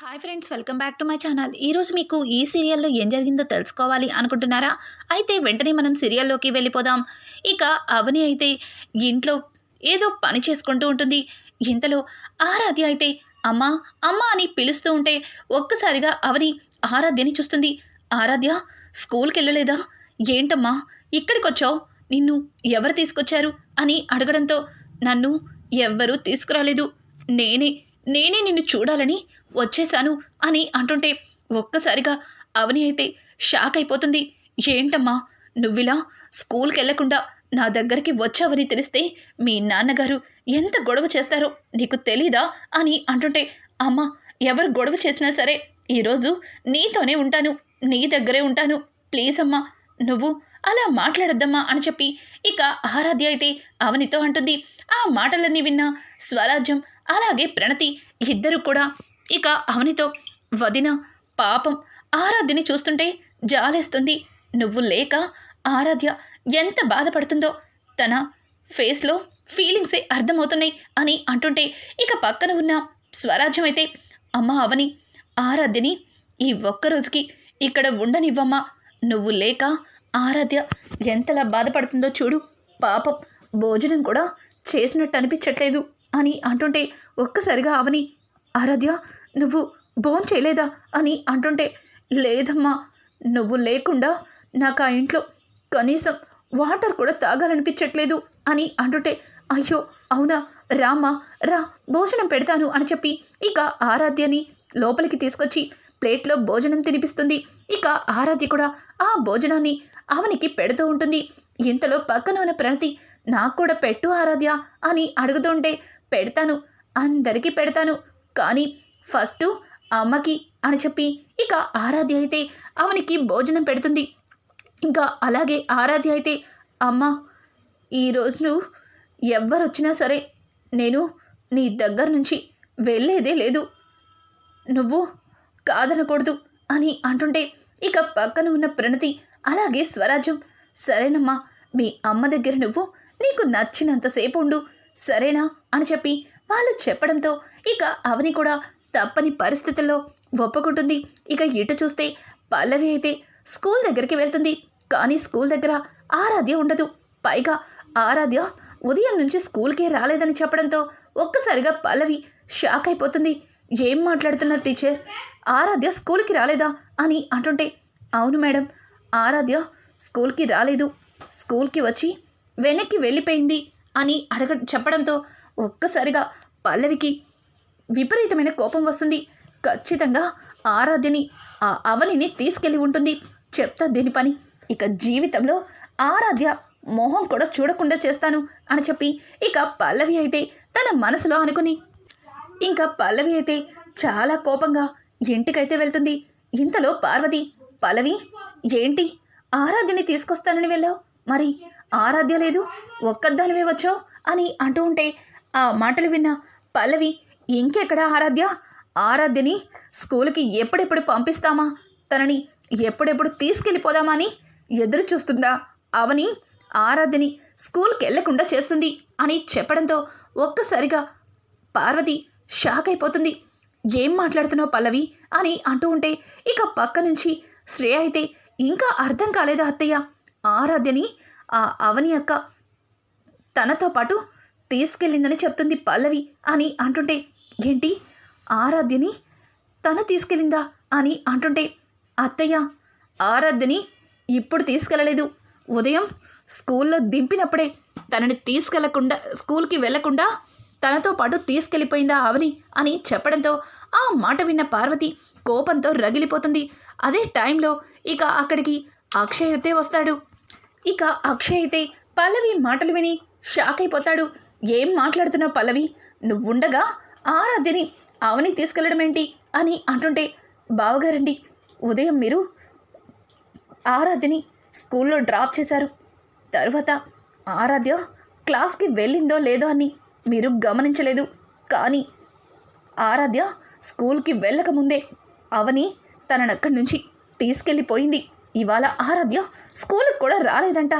Hi friends welcome back to my channel ఈరోజు మీకు ఈ సీరియల్లో ఏం జరిగిందో తెలుసుకోవాలి అనుకుంటున్నారా? అయితే వెంటనే మనం సీరియల్లోకి వెళ్ళిపోదాం. ఇక అవని అయితే ఇంట్లో ఏదో పని చేసుకుంటూ ఉంటుంది. ఇంతలో ఆరాధ్య అయితే అమ్మా అమ్మ అని పిలుస్తూ ఉంటే ఒక్కసారిగా అవని ఆరాధ్యని చూస్తుంది. ఆరాధ్య స్కూల్కి వెళ్ళలేదా ఏంటమ్మా ఇక్కడికి వచ్చావు నిన్ను ఎవరు తీసుకొచ్చారు? అని అడగడంతో నన్ను ఎవ్వరూ తీసుకురాలేదు. నేనే నేనే నిన్ను చూడాలని వచ్చేశాను అని అంటుంటే ఒక్కసారిగా అవని అయితే షాక్ అయిపోతుంది. ఏంటమ్మా నువ్విలా స్కూల్కి వెళ్ళకుండా నా దగ్గరికి వచ్చావని తెలిస్తే మీ నాన్నగారు ఎంత గొడవ చేస్తారో నీకు తెలీదా అని అంటుంటే అమ్మ ఎవరు గొడవ చేసినా సరే ఈరోజు నీతోనే ఉంటాను నీ దగ్గరే ఉంటాను. ప్లీజ్ అమ్మా నువ్వు అలా మాట్లాడొద్దమ్మా అని చెప్పి ఇక ఆరాధ్య అయితే అవనితో అంటుంది. ఆ మాటలన్నీ విన్న స్వరాజ్యం అలాగే ప్రణతి ఇద్దరు కూడా ఇక అవనితో వదిన పాపం ఆరాధ్యని చూస్తుంటే జాలేస్తుంది. నువ్వు లేక ఆరాధ్య ఎంత బాధపడుతుందో తన ఫేస్లో ఫీలింగ్సే అర్థమవుతున్నాయి అని అంటుంటే ఇక పక్కన ఉన్న స్వరాజ్యం అయితే అమ్మ అవని ఆరాధ్యని ఈ ఒక్కరోజుకి ఇక్కడ ఉండనివ్వమ్మా. నువ్వు లేక ఆరాధ్య ఎంతలా బాధపడుతుందో చూడు. పాపం భోజనం కూడా చేసినట్టు అనిపించట్లేదు. అని అంటుంటే ఒక్కసారిగా అవని ఆరాధ్య నువ్వు భోన్ చేయలేదా? అని అంటుంటే లేదమ్మా నువ్వు లేకుండా నాకు ఆ ఇంట్లో కనీసం వాటర్ కూడా తాగాలనిపించట్లేదు అని అంటుంటే అయ్యో అవునా? రామ్మా రా భోజనం పెడతాను అని చెప్పి ఇక ఆరాధ్యని లోపలికి తీసుకొచ్చి ప్లేట్లో భోజనం తినిపిస్తుంది. ఇక ఆరాధ్య కూడా ఆ భోజనాన్ని అవనికి పెడుతూ ఉంటుంది. ఇంతలో పక్కన ఉన్న ప్రణతి నాకు కూడా పెట్టు ఆరాధ్య అని అడుగుతుంటే పెడతాను. అందరికీ పెడతాను. కానీ ఫస్ట్ అమ్మకి అని చెప్పి ఇక ఆరాధ్య అయితే అవనికి భోజనం పెడుతుంది. ఇంకా అలాగే ఆరాధ్య అయితే అమ్మ ఈరోజు ఎవ్వరు వచ్చినా సరే నేను నీ దగ్గర నుంచి వెళ్ళేదే లేదు. నువ్వు కాదనకూడదు అని అంటుంటే ఇక పక్కన ఉన్న ప్రణతి అలాగే స్వరాజ్యం సరేనమ్మా మీ అమ్మ దగ్గర నువ్వు నీకు నచ్చినంతసేపు ఉండు సరేనా? అని చెప్పి వాళ్ళు చెప్పడంతో ఇక అవని కూడా తప్పని పరిస్థితుల్లో ఒప్పుకుంటుంది. ఇక ఇటు చూస్తే పల్లవి అయితే స్కూల్ దగ్గరికి వెళ్తుంది. కానీ స్కూల్ దగ్గర ఆరాధ్య ఉండదు. పైగా ఆరాధ్య ఉదయం నుంచి స్కూల్కే రాలేదని చెప్పడంతో ఒక్కసారిగా పల్లవి షాక్ అయిపోతుంది. ఏం మాట్లాడుతున్నారు టీచర్? ఆరాధ్య స్కూల్కి రాలేదా అని అంటుంటే అవును మేడం ఆరాధ్య స్కూల్కి రాలేదు. స్కూల్కి వచ్చి వెనక్కి వెళ్ళిపోయింది అని అడగ చెప్పడంతో ఒక్కసారిగా పల్లవికి విపరీతమైన కోపం వస్తుంది. ఖచ్చితంగా ఆరాధ్యని ఆ అవనిని తీసుకెళ్ళి ఉంటుంది. చెప్తా దీని పని. ఇక జీవితంలో ఆరాధ్య మొహం కూడా చూడకుండా చేస్తాను అని చెప్పి ఇక పల్లవి అయితే తన మనసులో అనుకుని ఇంకా పల్లవి అయితే చాలా కోపంగా ఇంటికైతే వెళ్తుంది. ఇంతలో పార్వతి పల్లవి ఏంటి? ఆరాధ్యని తీసుకొస్తానని వెళ్ళావు? మరి ఆరాధ్య లేదు ఒక్కదానివే వచ్చావు? అని అంటూ ఉంటే ఆ మాటలు విన్న పల్లవి ఇంకెక్కడ ఆరాధ్య? ఆరాధ్యని స్కూల్కి ఎప్పుడెప్పుడు పంపిస్తామా? తనని ఎప్పుడెప్పుడు తీసుకెళ్ళిపోదామా అని ఎదురు చూస్తుందా? అవని ఆరాధ్యని స్కూల్కి వెళ్ళకుండా చేస్తుంది అని చెప్పడంతో ఒక్కసారిగా పార్వతి షాక్ అయిపోతుంది. ఏం మాట్లాడుతున్నావు పల్లవి? అని అంటూ ఉంటే ఇక పక్క నుంచి శ్రేయ అయితే ఇంకా అర్థం కాలేదా అత్తయ్య? ఆరాధ్యని ఆ అవని అక్క తనతో పాటు తీసుకెళ్ళిందని చెప్తుంది పల్లవి అని అంటుంటే ఏంటి? ఆరాధ్యని తను తీసుకెళ్ళిందా? అని అంటుంటే అత్తయ్య ఆరాధ్యని ఇప్పుడు తీసుకెళ్ళలేదు. ఉదయం స్కూల్లో దింపినప్పుడే తనని తీసుకెళ్ళకుండా స్కూల్కి వెళ్ళకుండా తనతో పాటు తీసుకెళ్ళిపోయిందా అవని? అని చెప్పడంతో ఆ మాట విన్న పార్వతి కోపంతో రగిలిపోతుంది. అదే టైంలో ఇక అక్కడికి అక్షయ్ అయితే వస్తాడు. ఇక అక్షయ్ అయితే పల్లవి మాటలు విని షాక్ అయిపోతాడు. ఏం మాట్లాడుతున్నావు పల్లవి? నువ్వుండగా ఆరాధ్యని అవని తీసుకెళ్ళడం ఏంటి అని అంటుంటే బావగారండి ఉదయం మీరు ఆరాధ్యని స్కూల్లో డ్రాప్ చేశారు. తరువాత ఆరాధ్య క్లాస్కి వెళ్ళిందో లేదో అని మీరు గమనించలేదు. కానీ ఆరాధ్య స్కూల్కి వెళ్ళకముందే అవని తననక్కడి నుంచి తీసుకెళ్ళిపోయింది. ఇవాళ ఆరాధ్య స్కూల్కి కూడా రాలేదంట.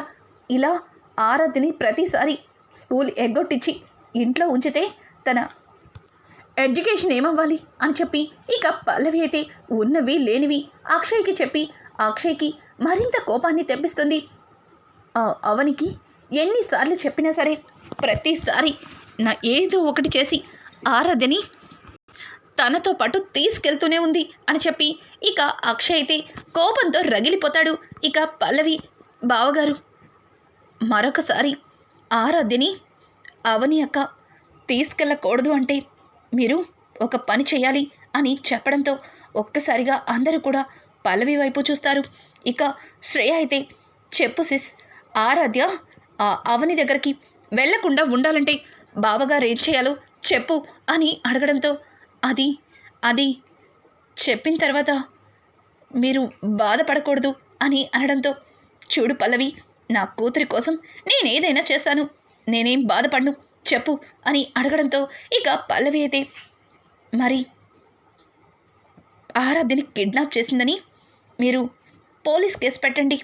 ఇలా ఆరాధ్యని ప్రతిసారి స్కూల్ ఎగ్గొట్టించి ఇంట్లో ఉంచితే తన ఎడ్యుకేషన్ ఏమవ్వాలి అని చెప్పి ఇక పల్లవి అయితే ఉన్నవి లేనివి అక్షయ్కి చెప్పి అక్షయ్కి మరింత కోపాన్ని తెప్పిస్తుంది. అవనికి ఎన్నిసార్లు చెప్పినా సరే ప్రతిసారి నా ఏదో ఒకటి చేసి ఆరాధ్యని తనతో పాటు తీసుకెళ్తూనే ఉంది అని చెప్పి ఇక అక్షయ్ అయితే కోపంతో రగిలిపోతాడు. ఇక పల్లవి బావగారు మరొకసారి ఆరాధ్యని అవని అక్క తీసుకెళ్ళకూడదు అంటే మీరు ఒక పని చేయాలి అని చెప్పడంతో ఒక్కసారిగా అందరూ కూడా పల్లవి వైపు చూస్తారు. ఇక శ్రేయ అయితే చెప్పు సిస్ ఆరాధ్య ఆ అవని దగ్గరికి వెళ్ళకుండా ఉండాలంటే బావగారు ఏం చేయాలో చెప్పు అని అడగడంతో అది అది చెప్పిన తర్వాత మీరు బాధపడకూడదు అని అనడంతో చూడు పల్లవి నా కూతురి కోసం నేనేదైనా చేస్తాను. నేనేం బాధపడను. చెప్పు అని అడగడంతో ఇక పల్లవి అయితే మరి ఆరాధ్యని కిడ్నాప్ చేసిందని మీరు పోలీస్ కేసు పెట్టండి.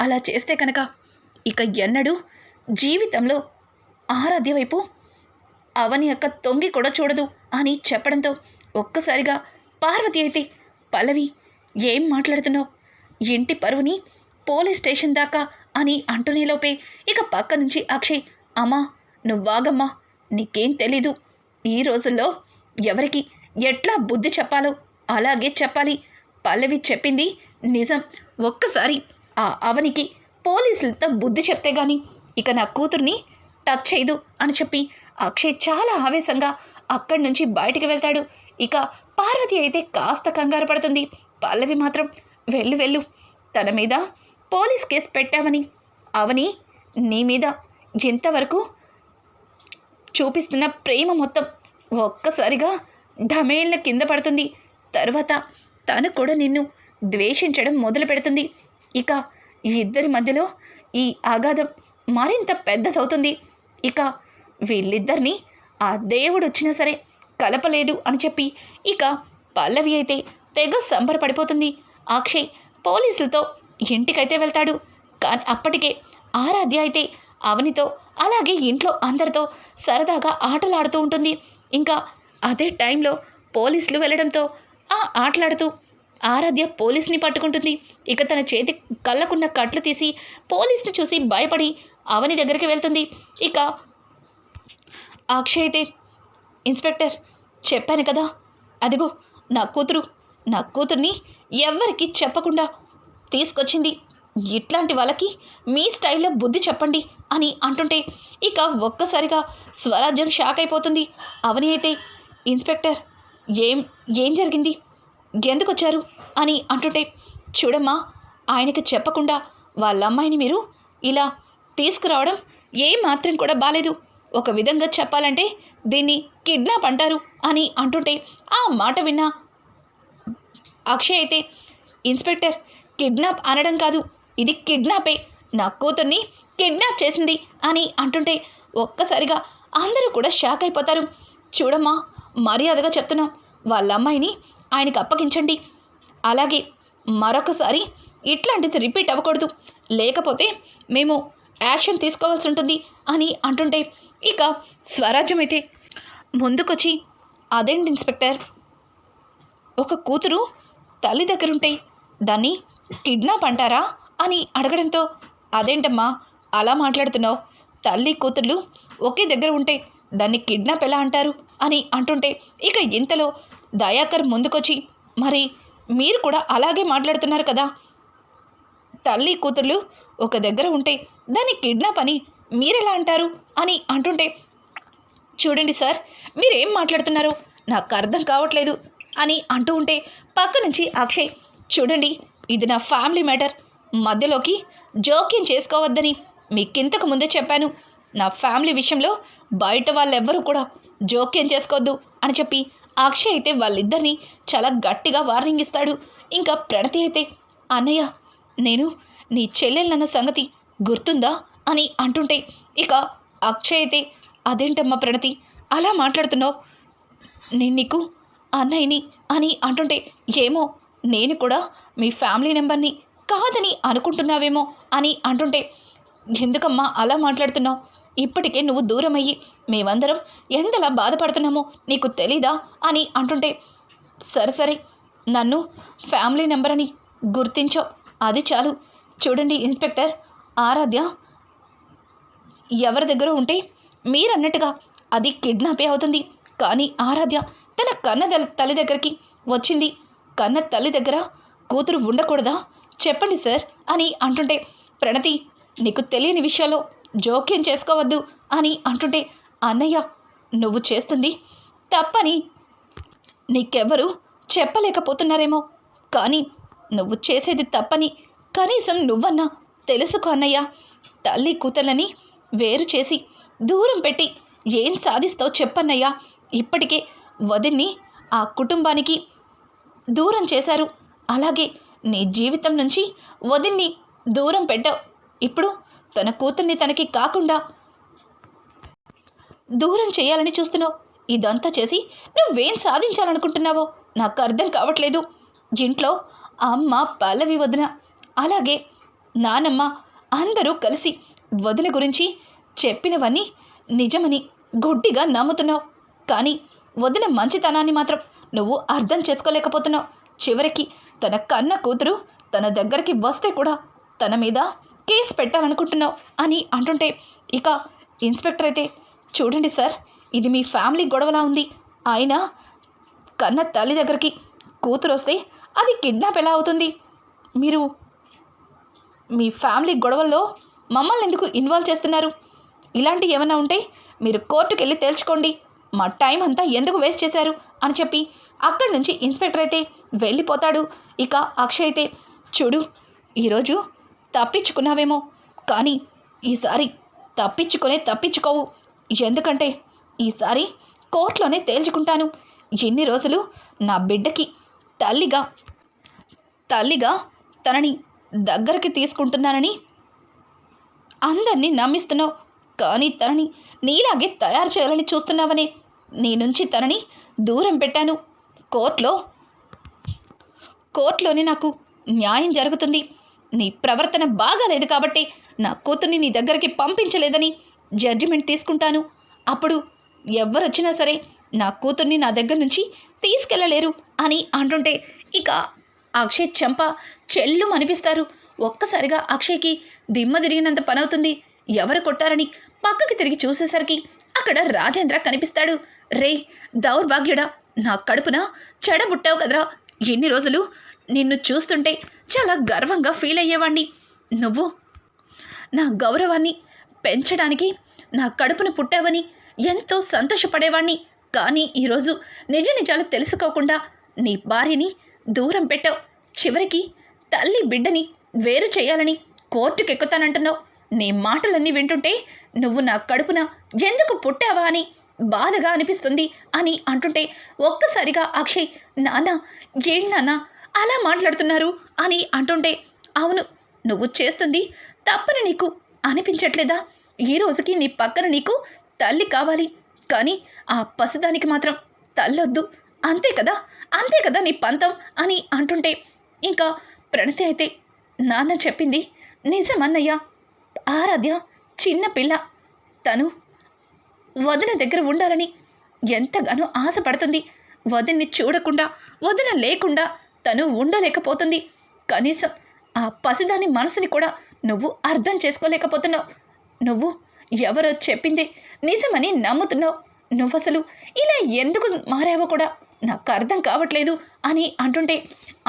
అలా చేస్తే కనుక ఇక ఎన్నడూ జీవితంలో ఆరాధ్య వైపు అవని యొక్క తొంగి కూడా చూడదు అని చెప్పడంతో ఒక్కసారిగా పార్వతి అయితే పల్లవి ఏం మాట్లాడుతున్నావు? ఇంటి పరువుని పోలీస్ స్టేషన్ దాకా అని అంటునేలోపే ఇక పక్క నుంచి అక్షయ్ అమ్మా నువ్వాగమ్మా నీకేం తెలీదు. ఈ రోజుల్లో ఎవరికి ఎట్లా బుద్ధి చెప్పాలో అలాగే చెప్పాలి. పల్లవి చెప్పింది నిజం. ఒక్కసారి ఆ అవనికి పోలీసులతో బుద్ధి చెప్తే గాని ఇక నా కూతుర్ని టచ్ చేయదు అని చెప్పి అక్షయ్ చాలా ఆవేశంగా అక్కడి నుంచి బయటికి వెళ్తాడు. ఇక పార్వతి అయితే కాస్త కంగారు పడుతుంది. పల్లవి మాత్రం వెళ్ళు వెళ్ళు. తన మీద పోలీస్ కేసు పెట్టామని అవని నీ మీద ఎంతవరకు చూపిస్తున్న ప్రేమ మొత్తం ఒక్కసారిగా ఢమేళ్ళ కింద పడుతుంది. తర్వాత తను కూడా నిన్ను ద్వేషించడం మొదలు పెడుతుంది. ఇక ఇద్దరి మధ్యలో ఈ అగాధం మరింత పెద్దదవుతుంది. ఇక వీళ్ళిద్దరిని ఆ దేవుడు వచ్చినా సరే కలపలేడు అని చెప్పి ఇక పల్లవి అయితే తెగ సంబరపడిపోతుంది. అక్షయ్ పోలీసులతో ఇంటికైతే వెళ్తాడు. కానీ అప్పటికే ఆరాధ్య అయితే అవనితో అలాగే ఇంట్లో అందరితో సరదాగా ఆటలాడుతూ ఉంటుంది. ఇంకా అదే టైంలో పోలీసులు వెళ్ళడంతో ఆ ఆటలాడుతూ ఆరాధ్య పోలీస్ని పట్టుకుంటుంది. ఇక తన చేతి కళ్ళకున్న కట్లు తీసి పోలీస్ని చూసి భయపడి అవని దగ్గరికి వెళ్తుంది. ఇక అక్షయ్ అయితే ఇన్స్పెక్టర్ చెప్పాను కదా అదిగో నా కూతురు నా కూతుర్ని ఎవ్వరికి చెప్పకుండా తీసుకొచ్చింది. ఇట్లాంటి వాళ్ళకి మీ స్టైల్లో బుద్ధి చెప్పండి అని అంటుంటే ఇక ఒక్కసారిగా స్వరాజ్యం షాక్ అయిపోతుంది. అవని అయితే ఇన్స్పెక్టర్ ఏం ఏం జరిగింది? ఎందుకు వచ్చారు అని అంటుంటే చూడమ్మా ఆయనకి చెప్పకుండా వాళ్ళ అమ్మాయిని మీరు ఇలా తీసుకురావడం ఏ మాత్రం కూడా బాలేదు. ఒక విధంగా చెప్పాలంటే దీన్ని కిడ్నాప్ అంటారు అని అంటుంటే ఆ మాట విన్నా అక్షయ్ అయితే ఇన్స్పెక్టర్ కిడ్నాప్ అనడం కాదు. ఇది కిడ్నాపే. నా కూతుర్ని కిడ్నాప్ చేసింది అని అంటుంటే ఒక్కసారిగా అందరూ కూడా షాక్ అయిపోతారు. చూడమ్మా మర్యాదగా చెప్తున్నాం వాళ్ళ అమ్మాయిని ఆయనకి అప్పగించండి. అలాగే మరొకసారి ఇట్లాంటిది రిపీట్ అవ్వకూడదు. లేకపోతే మేము యాక్షన్ తీసుకోవాల్సి ఉంటుంది అని అంటుంటే ఇక స్వరాజ్యం అయితే ముందుకొచ్చి అదేంటి ఇన్స్పెక్టర్? ఒక కూతురు తల్లి దగ్గరుంటే దాన్ని కిడ్నాప్ అంటారా? అని అడగడంతో అదేంటమ్మా అలా మాట్లాడుతున్నావు. తల్లి కూతుర్లు ఒకే దగ్గర ఉంటే దాన్ని కిడ్నాప్ ఎలా అంటారు? అని అంటుంటే ఇక ఇంతలో దయాకర్ ముందుకొచ్చి మరి మీరు కూడా అలాగే మాట్లాడుతున్నారు కదా? తల్లి కూతుర్లు ఒక దగ్గర ఉంటే దాన్ని కిడ్నాప్ అని మీరెలా అంటారు? అని అంటుంటే చూడండి సార్ మీరేం మాట్లాడుతున్నారు? నాకు అర్థం కావట్లేదు అని అంటూ ఉంటే పక్క నుంచి అక్షయ్ చూడండి ఇది నా ఫ్యామిలీ మ్యాటర్ మధ్యలోకి జోక్యం చేసుకోవద్దని మీకింతకు ముందే చెప్పాను. నా ఫ్యామిలీ విషయంలో బయట వాళ్ళెవ్వరూ కూడా జోక్యం చేసుకోవద్దు అని చెప్పి అక్షయ్ అయితే వాళ్ళిద్దరిని చాలా గట్టిగా వార్నింగ్ ఇస్తాడు. ఇంకా ప్రణతి అయితే అన్నయ్య నేను నీ చెల్లెళ్ళన్న సంగతి గుర్తుందా? అని అంటుంటే ఇక అక్షయ్ అయితే అదేంటమ్మా ప్రణతి అలా మాట్లాడుతున్నావు? నేను నీకు అన్నయ్యని అని అంటుంటే ఏమో నేను కూడా మీ ఫ్యామిలీ నెంబర్ని కాదని అనుకుంటున్నావేమో అని అంటుంటే ఎందుకమ్మా అలా మాట్లాడుతున్నావు? ఇప్పటికే నువ్వు దూరం అయ్యి మేమందరం ఎంతలా బాధపడుతున్నామో నీకు తెలీదా? అని అంటుంటే సరే సరే నన్ను ఫ్యామిలీ నెంబర్ అని గుర్తించో. అది చాలు. చూడండి ఇన్స్పెక్టర్ ఆరాధ్య ఎవరి దగ్గర ఉంటే మీరన్నట్టుగా అది కిడ్నాపే అవుతుంది. కానీ ఆరాధ్య తన కన్న తల్లి దగ్గరికి వచ్చింది. కన్న తల్లి దగ్గర కూతురు ఉండకూడదా? చెప్పండి సార్ అని అంటుంటే ప్రణతి నీకు తెలియని విషయాల్లో జోక్యం చేసుకోవద్దు అని అంటుంటే అన్నయ్య నువ్వు చేస్తుంది తప్పని నీకెవ్వరు చెప్పలేకపోతున్నారేమో. కానీ నువ్వు చేసేది తప్పని కనీసం నువ్వన్నా తెలుసుకో అన్నయ్య. తల్లి కూతుర్లని వేరు చేసి దూరం పెట్టి ఏం సాధిస్తావు చెప్పన్నయ్యా. ఇప్పటికే వదిన్ని ఆ కుటుంబానికి దూరం చేశారు. అలాగే నీ జీవితం నుంచి వదిన్ని దూరం పెట్టావు. ఇప్పుడు తన కూతుర్ని తనకి కాకుండా దూరం చేయాలని చూస్తున్నావు. ఇదంతా చేసి నువ్వేం సాధించాలనుకుంటున్నావో నాకు అర్థం కావట్లేదు. ఇంట్లో అమ్మ పల్లవి వదిన అలాగే నానమ్మ అందరూ కలిసి వదిన గురించి చెప్పినవన్నీ నిజమని గుడ్డిగా నమ్ముతున్నావు. కానీ వదిన మంచితనాన్ని మాత్రం నువ్వు అర్థం చేసుకోలేకపోతున్నావు. చివరికి తన కన్న కూతురు తన దగ్గరికి వస్తే కూడా తన మీద కేసు పెట్టాలనుకుంటున్నావు అని అంటుంటే ఇక ఇన్స్పెక్టర్ అయితే చూడండి సార్ ఇది మీ ఫ్యామిలీ గొడవలా ఉంది. ఆయన కన్న తల్లి దగ్గరికి కూతురు వస్తే అది కిడ్నాప్ ఎలా అవుతుంది? మీరు మీ ఫ్యామిలీ గొడవల్లో మమ్మల్ని ఎందుకు ఇన్వాల్వ్ చేస్తున్నారు? ఇలాంటివి ఏమైనా ఉంటే మీరు కోర్టుకు వెళ్ళి తేల్చుకోండి. మా టైం అంతా ఎందుకు వేస్ట్ చేశారు? అని చెప్పి అక్కడి నుంచి ఇన్స్పెక్టర్ అయితే వెళ్ళిపోతాడు. ఇక అక్షయ్ అయితే చూడు ఈరోజు తప్పించుకున్నావేమో కానీ ఈసారి తప్పించుకునే తప్పించుకోవు. ఎందుకంటే ఈసారి కోర్టులోనే తేల్చుకుంటాను. ఎన్ని రోజులు నా బిడ్డకి తల్లిగా తల్లిగా తనని దగ్గరికి తీసుకుంటున్నానని అందరినీ నమ్మిస్తున్నావు. కానీ తనని నీలాగే తయారు చేయాలని చూస్తున్నావనే. నీ నుంచి తనని దూరం పెట్టాను. కోర్టులో కోర్టులోనే నాకు న్యాయం జరుగుతుంది. నీ ప్రవర్తన బాగాలేదు కాబట్టి నా కూతుర్ని నీ దగ్గరికి పంపించలేదని జడ్జిమెంట్ తీసుకుంటాను. అప్పుడు ఎవరొచ్చినా సరే నా కూతుర్ని నా దగ్గర నుంచి తీసుకెళ్ళలేరు అని అంటుంటే ఇక అక్షయ్ చెంప చెల్లు అనిపిస్తారు ఒక్కసారిగా అక్షయ్కి దిమ్మ తిరిగినంత పనవుతుంది. ఎవరు కొట్టారని పక్కకి తిరిగి చూసేసరికి అక్కడ రాజేంద్ర కనిపిస్తాడు. రే దౌర్భాగ్యుడా నా కడుపున చెడబుట్టావు కదరా. ఎన్ని రోజులు నిన్ను చూస్తుంటే చాలా గర్వంగా ఫీల్ అయ్యేవాణ్ణి. నువ్వు నా గౌరవాన్ని పెంచడానికి నా కడుపును పుట్టావని ఎంతో సంతోషపడేవాణ్ణి. కానీ ఈరోజు నిజ నిజాలు తెలుసుకోకుండా నీ భార్యని దూరం పెట్టావు. చివరికి తల్లి బిడ్డని వేరు చేయాలని కోర్టుకెక్కుతానంటున్నావు. నీ మాటలన్నీ వింటుంటే నువ్వు నా కడుపున ఎందుకు పుట్టావా అని బాధగా అనిపిస్తుంది అని అంటుంటే ఒక్కసారిగా అక్షయ్ నాన్న ఏంటి నాన్న అలా మాట్లాడుతున్నారు? అని అంటుంటే అవును నువ్వు చేస్తుంది తప్పని నీకు అనిపించట్లేదా? ఈ రోజుకి నీ పక్కన నీకు తల్లి కావాలి. కానీ ఆ పసిదానికి మాత్రం తల్లొద్దు. అంతే కదా అంతే కదా నీ పంతం? అని అంటుంటే ఇంకా ప్రణతి అయితే నాన్న చెప్పింది నిజమన్నయ్యా. ఆరాధ్య చిన్న పిల్ల. తను వదిన దగ్గర ఉండాలని ఎంతగానో ఆశపడుతుంది. వదిన్ని చూడకుండా వదిన లేకుండా తను ఉండలేకపోతుంది. కనీసం ఆ పసిదాని మనసుని కూడా నువ్వు అర్థం చేసుకోలేకపోతున్నావు. నువ్వు ఎవరో చెప్పింది నిజమని నమ్ముతున్నావు. నువ్వు అసలు ఇలా ఎందుకు మారావో కూడా నాకు అర్థం కావట్లేదు అని అంటుంటే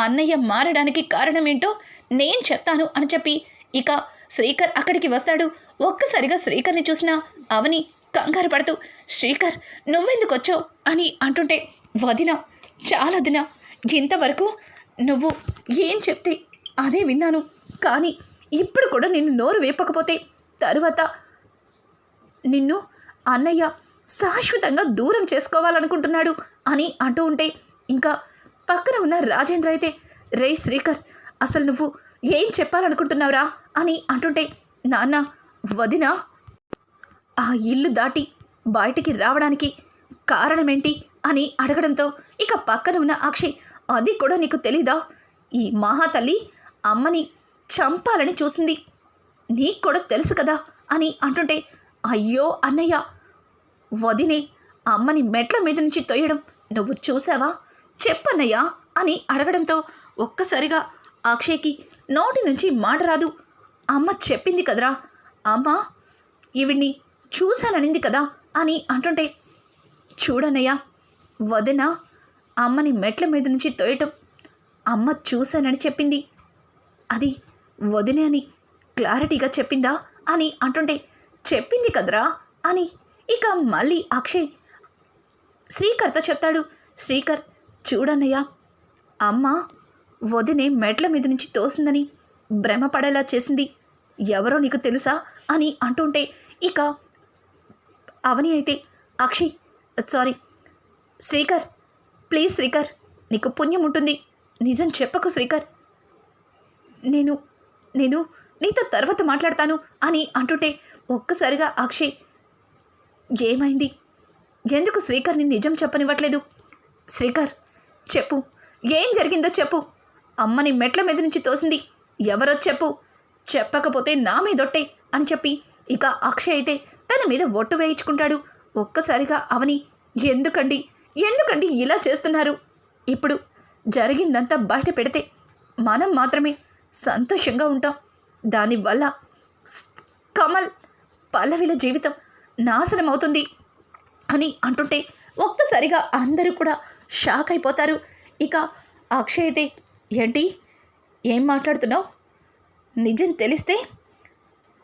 అన్నయ్య మారడానికి కారణం ఏంటో నేను చెప్తాను అని చెప్పి ఇక శ్రీకర్ అక్కడికి వస్తాడు. ఒక్కసారిగా శ్రీకర్ని చూసిన అవని కంగారు పడుతూ శ్రీకర్ నువ్వెందుకు వచ్చావు? అని అంటుంటే వదిన చాలా వదిన ఇంతవరకు నువ్వు ఏం చెప్తే అదే విన్నాను. కానీ ఇప్పుడు కూడా నిన్ను నోరు వేపకపోతే తరువాత నిన్ను అన్నయ్య శాశ్వతంగా దూరం చేసుకోవాలనుకుంటున్నాడు అని అంటూ ఉంటే ఇంకా పక్కన ఉన్న రాజేంద్ర అయితే రే శ్రీకర్ అసలు నువ్వు ఏం చెప్పాలనుకుంటున్నావురా? అని అంటుంటే నాన్న వదిన ఆ ఇల్లు దాటి బయటికి రావడానికి కారణమేంటి అని అడగడంతో ఇక పక్కన ఉన్న అక్షయ్ అది కూడా నీకు తెలీదా? ఈ మహాతల్లి అమ్మని చంపాలని చూసింది. నీకు కూడా తెలుసు కదా? అని అంటుంటే అయ్యో అన్నయ్య వదినే అమ్మని మెట్ల మీద నుంచి తొయ్యడం నువ్వు చూసావా? చెప్పన్నయ్యా అని అడగడంతో ఒక్కసారిగా అక్షయ్కి నోటి నుంచి మాట రాదు. అమ్మ చెప్పింది కదరా. అమ్మ ఈవిడ్ని చూశాననింది కదా అని అంటుంటే చూడనయ్యా వదిన అమ్మని మెట్ల మీద నుంచి తోయటం అమ్మ చూశానని చెప్పింది. అది వదినే అని క్లారిటీగా చెప్పిందా అని అంటుంటే చెప్పింది కదరా అని ఇక మళ్ళీ అక్షయ్ శ్రీకర్తో చెప్తాడు. శ్రీకర్ చూడన్నయ్యా అమ్మ వదినే మెట్ల మీద నుంచి తోసిందని భ్రమపడేలా చేసింది. ఎవరో నీకు తెలుసా? అని అంటుంటే ఇక అవని అయితే అక్షయ్ సారీ శ్రీకర్ ప్లీజ్ శ్రీకర్ నీకు పుణ్యం ఉంటుంది. నిజం చెప్పకు శ్రీకర్. నేను నేను నీతో తర్వాత మాట్లాడతాను అని అంటుంటే ఒక్కసారిగా అక్షయ్ ఏమైంది? ఎందుకు శ్రీకర్ని నిజం చెప్పనివ్వట్లేదు? శ్రీకర్ చెప్పు ఏం జరిగిందో చెప్పు. అమ్మని మెట్ల మీద నుంచి తోసింది. ఎవరో చెప్పు. చెప్పకపోతే నా మీదొట్టే అని చెప్పి ఇక అక్షయ్ అయితే తన మీద ఒట్టు వేయించుకుంటాడు. ఒక్కసారిగా అవని ఎందుకండి? ఎందుకండి ఇలా చేస్తున్నారు? ఇప్పుడు జరిగిందంతా బయట పెడితే మనం మాత్రమే సంతోషంగా ఉంటాం. దానివల్ల కమల్ పల్లవిల జీవితం నాశనం అవుతుంది అని అంటుంటే ఒక్కసారిగా అందరూ కూడా షాక్ అయిపోతారు. ఇక అక్షయ్ అయితే ఏంటి? ఏం మాట్లాడుతున్నావు? నిజం తెలిస్తే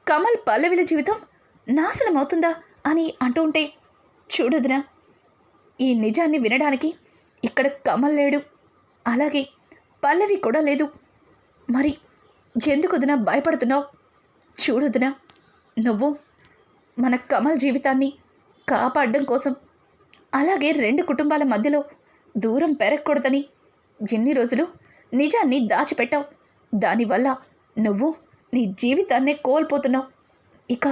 కమల్ పల్లవిల జీవితం నాశనం అవుతుందా అని అంటూ ఉంటే చూడదునా ఈ నిజాన్ని వినడానికి ఇక్కడ కమల్ లేడు. అలాగే పల్లవి కూడా లేదు. మరి ఎందుకుదినా భయపడుతున్నావు? చూడదునా నువ్వు మన కమల్ జీవితాన్ని కాపాడడం కోసం అలాగే రెండు కుటుంబాల మధ్యలో దూరం పెరగకూడదని ఎన్ని రోజులు నిజాన్ని దాచిపెట్టావు. దానివల్ల నువ్వు నీ జీవితాన్నే కోల్పోతున్నావు. ఇక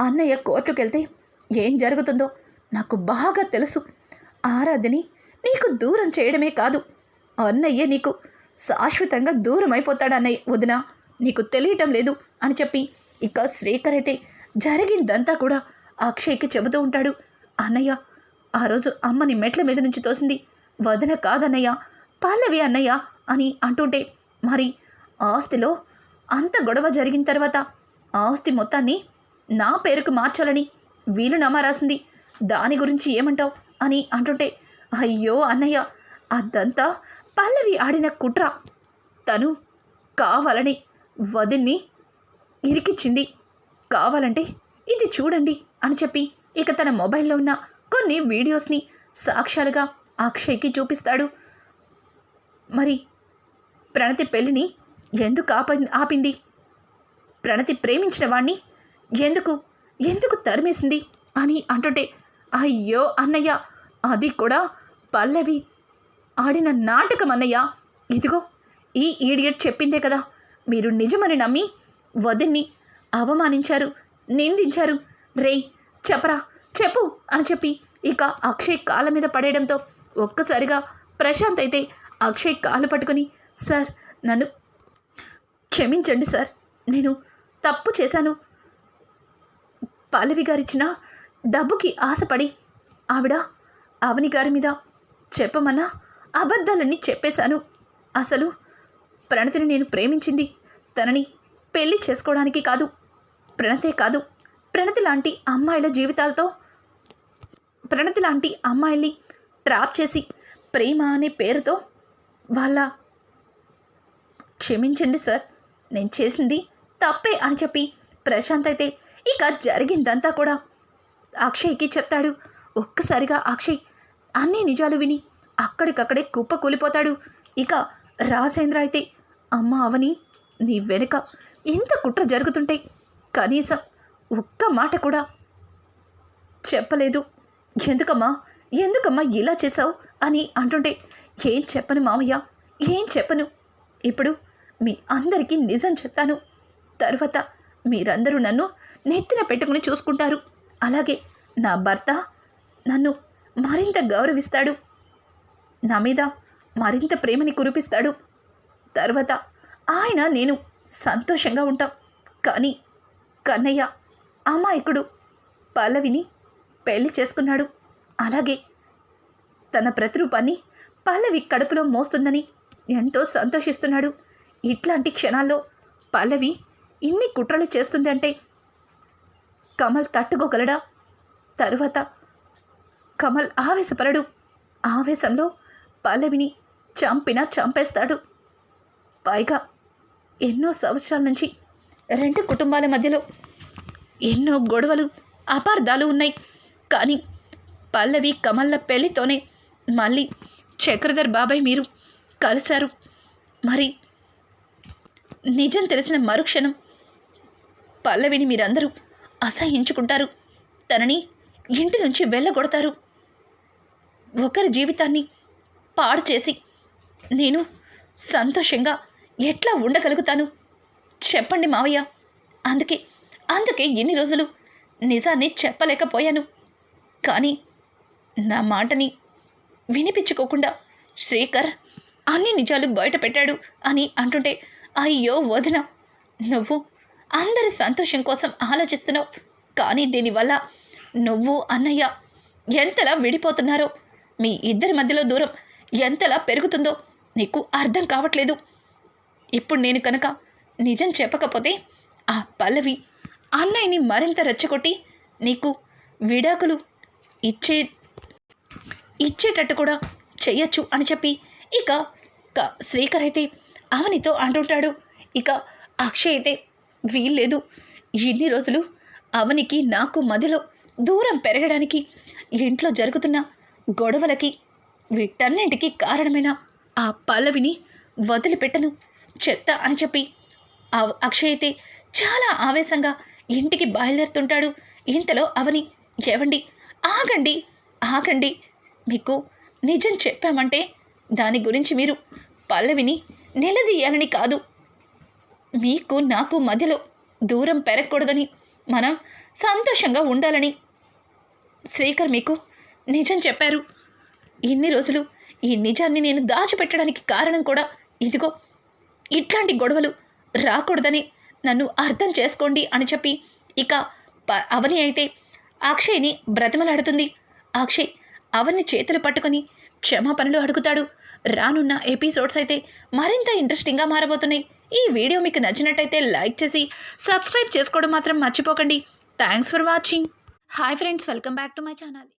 అన్నయ్య కోర్టుకెళ్తే ఏం జరుగుతుందో నాకు బాగా తెలుసు. ఆరాధని నీకు దూరం చేయడమే కాదు. అన్నయ్య నీకు శాశ్వతంగా దూరం అయిపోతాడన్నయ్య వదిన. నీకు తెలియటం లేదు అని చెప్పి ఇక శ్రీకర్ అయితే జరిగిందంతా కూడా అక్షయ్కి చెబుతూ ఉంటాడు. అన్నయ్య ఆ రోజు అమ్మని మెట్ల మీద నుంచి తోసింది. వదిన కాదన్నయ్య. పల్లవి అన్నయ్య. అని అంటుంటే మరి ఆస్తిలో అంత గొడవ జరిగిన తర్వాత ఆస్తి మొత్తాన్ని నా పేరుకు మార్చాలని వీలునామా రాసింది దాని గురించి ఏమంటావు? అని అంటుంటే అయ్యో అన్నయ్య అదంతా పల్లవి ఆడిన కుట్ర. తను కావాలని వదిన్ని ఇరికిచ్చింది. కావాలంటే ఇది చూడండి అని చెప్పి ఇక తన మొబైల్లో ఉన్న కొన్ని వీడియోస్ని సాక్ష్యాలుగా అక్షయ్కి చూపిస్తాడు. మరి ప్రణతి పెళ్ళిని ఎందుకు ఆప ఆపింది? ప్రణతి ప్రేమించిన వాణ్ణి ఎందుకు ఎందుకు తరిమేసింది అని అంటుంటే అయ్యో అన్నయ్య అది కూడా పల్లవి. ఆడిన నాటకం అన్నయ్య. ఇదిగో ఈ ఈడియట్ చెప్పిందే కదా. మీరు నిజమని నమ్మి వదిన్ని అవమానించారు నిందించారు. రేయ్ చెప్పరా చెప్పు అని చెప్పి ఇక అక్షయ్ కాళ్ళ మీద పడేయడంతో ఒక్కసారిగా ప్రశాంత్ అయితే అక్షయ్ కాలు పట్టుకుని సార్ నన్ను క్షమించండి సార్. నేను తప్పు చేశాను. పల్లవి గారిచ్చిన డబ్బుకి ఆశపడి ఆవిడ అవని గారి మీద చెప్పమన్నా అబద్ధాలన్నీ చెప్పేశాను. అసలు ప్రణతిని నేను ప్రేమించింది తనని పెళ్ళి చేసుకోవడానికి కాదు ప్రణతే కాదు. ప్రణతి లాంటి అమ్మాయిల జీవితాలతో ప్రణతి లాంటి అమ్మాయిల్ని ట్రాప్ చేసి ప్రేమ అనే పేరుతో వాళ్ళ క్షమించండి సార్. నేను చేసింది తప్పే అని చెప్పి ప్రశాంత్ అయితే ఇక జరిగిందంతా కూడా అక్షయ్కి చెప్తాడు. ఒక్కసారిగా అక్షయ్ అన్ని నిజాలు విని అక్కడికక్కడే కుప్ప కూలిపోతాడు. ఇక రాజేంద్ర అయితే అమ్మ అవని నీ వెనుక ఇంత కుట్ర జరుగుతుంటే కనీసం ఒక్క మాట కూడా చెప్పలేదు. ఎందుకమ్మా ఎందుకమ్మా ఇలా చేసావు అని అంటుంటే ఏం చెప్పను మావయ్య ఏం చెప్పను? ఇప్పుడు మీ అందరికీ నిజం చెప్తాను. తర్వాత మీరందరూ నన్ను నెత్తిన పెట్టుకుని చూసుకుంటారు. అలాగే నా భర్త నన్ను మరింత గౌరవిస్తాడు. నా మీద మరింత ప్రేమని కురిపిస్తాడు. తర్వాత ఆయన నేను సంతోషంగా ఉంటాం. కానీ కన్నయ్య అమాయకుడు పల్లవిని పెళ్ళి చేసుకున్నాడు. అలాగే తన ప్రతిరూపాన్ని పల్లవి కడుపులో మోస్తుందని ఎంతో సంతోషిస్తున్నాడు. ఇట్లాంటి క్షణాల్లో పల్లవి ఇన్ని కుట్రలు చేస్తుందంటే కమల్ తట్టుకోగలడా? తరువాత కమల్ ఆవేశపరడు. ఆవేశంలో పల్లవిని చంపినా చంపేస్తాడు. పైగా ఎన్నో సంవత్సరాల నుంచి రెండు కుటుంబాల మధ్యలో ఎన్నో గొడవలు అపార్థాలు ఉన్నాయి. కానీ పల్లవి కమల్ల పెళ్ళితోనే మళ్ళీ చక్రధర్ బాబాయ్ మీరు కలిశారు. మరి నిజం తెలిసిన మరుక్షణం పల్లవిని మీరందరూ అసహించుకుంటారు. తనని ఇంటి నుంచి వెళ్ళగొడతారు. ఒకరి జీవితాన్ని పాడు చేసి నేను సంతోషంగా ఎట్లా ఉండగలుగుతాను? చెప్పండి మావయ్య. అందుకే అందుకే ఎన్ని రోజులు నిజాన్ని చెప్పలేకపోయాను. కానీ నా మాటని వినిపించుకోకుండా శ్రీకర్ అన్ని నిజాలు బయట పెట్టాడు అని అంటుంటే అయ్యో వదిన నువ్వు అందరి సంతోషం కోసం ఆలోచిస్తున్నావు. కానీ దీనివల్ల నువ్వు అన్నయ్య ఎంతలా విడిపోతున్నారో మీ ఇద్దరి మధ్యలో దూరం ఎంతలా పెరుగుతుందో నీకు అర్థం కావట్లేదు. ఇప్పుడు నేను కనుక నిజం చెప్పకపోతే ఆ పల్లవి అన్నయ్యని మరింత రెచ్చగొట్టి నీకు విడాకులు ఇచ్చే ఇచ్చేటట్టు కూడా చెయ్యొచ్చు అని చెప్పి ఇక క- శ్రీకర్ అయితే అవనితో అంటుంటాడు. ఇక అక్షయ్ అయితే వీల్లేదు. ఇన్ని రోజులు అవనికి నాకు మధ్యలో దూరం పెరగడానికి ఇంట్లో జరుగుతున్న గొడవలకి వీటన్నింటికి కారణమైన ఆ పల్లవిని వదిలిపెట్టను చెత్త అని చెప్పి ఆ అక్షయ్ అయితే చాలా ఆవేశంగా ఇంటికి బయలుదేరుతుంటాడు. ఇంతలో అవని ఏవండి? ఆగండి. ఆగండి. మీకు నిజం చెప్పామంటే దాని గురించి మీరు పల్లవిని నిలదీయాలని కాదు. మీకు నాకు మధ్యలో దూరం పెరగకూడదని మనం సంతోషంగా ఉండాలని శ్రీకర్ మీకు నిజం చెప్పారు. ఇన్ని రోజులు ఈ నిజాన్ని నేను దాచిపెట్టడానికి కారణం కూడా ఇదిగో ఇట్లాంటి గొడవలు రాకూడదని నన్ను అర్థం చేసుకోండి అని చెప్పి ఇక ప- అవని అయితే అక్షయ్ని బ్రతిమలాడుతుంది. అక్షయ్ అవన్ని చేతులు పట్టుకొని క్షమాపణలు అడుగుతాడు. రానున్న ఎపిసోడ్స్ అయితే మరింత ఇంట్రెస్టింగ్గా మారబోతున్నాయి. ఈ వీడియో మీకు నచ్చినట్టయితే లైక్ చేసి సబ్స్క్రైబ్ చేసుకోవడం మాత్రం మర్చిపోకండి. Thanks for watching hi friends welcome back to my channel